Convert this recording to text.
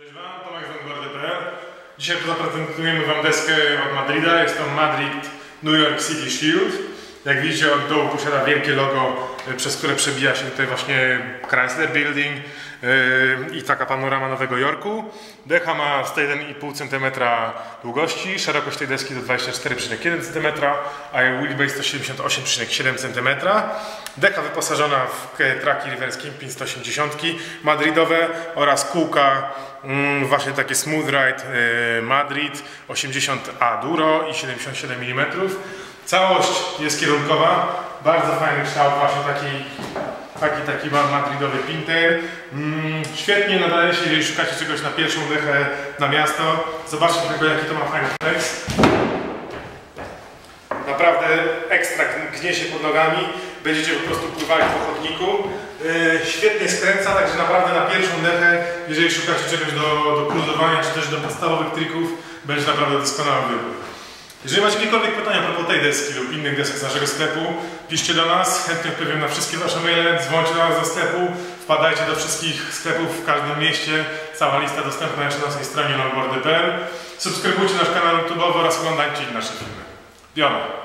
Cześć Wam, Tomek z Angular.pl Dzisiaj zaprezentujemy Wam deskę od Madryda. Jest to Madrid New York City Shield. Jak widzicie od dołu posiada wielkie logo, y, przez które przebija się tutaj właśnie Chrysler Building yy, i taka panorama Nowego Jorku. Decha ma 101,5 cm długości, szerokość tej deski to 24,1 cm, a wheelbase to 78,7 cm. Decha wyposażona w traki reverse Kingpin 180 madridowe oraz kółka mm, właśnie takie Smooth Ride yy, Madrid 80A Duro i 77 mm. Całość jest kierunkowa, bardzo fajny kształt, właśnie taki, taki, taki madridowy pinter. Mm, świetnie nadaje się, jeżeli szukacie czegoś na pierwszą dechę na miasto. Zobaczcie tylko jaki to ma fajny flex. Naprawdę ekstra gnie się pod nogami, będziecie po prostu pływali po chodniku. Yy, świetnie skręca, także naprawdę na pierwszą dechę, jeżeli szukacie czegoś do, do czy też do podstawowych trików, będzie naprawdę doskonały wybór. Jeżeli macie jakiekolwiek pytania a propos tej deski lub innych desek z naszego sklepu, piszcie do nas, chętnie odpowiem na wszystkie Wasze maile, dzwońcie do nas do sklepu, wpadajcie do wszystkich sklepów w każdym mieście, cała lista dostępna jest na naszej stronie longboardy.pl. Subskrybujcie nasz kanał YouTube oraz oglądajcie nasze filmy. Wiona!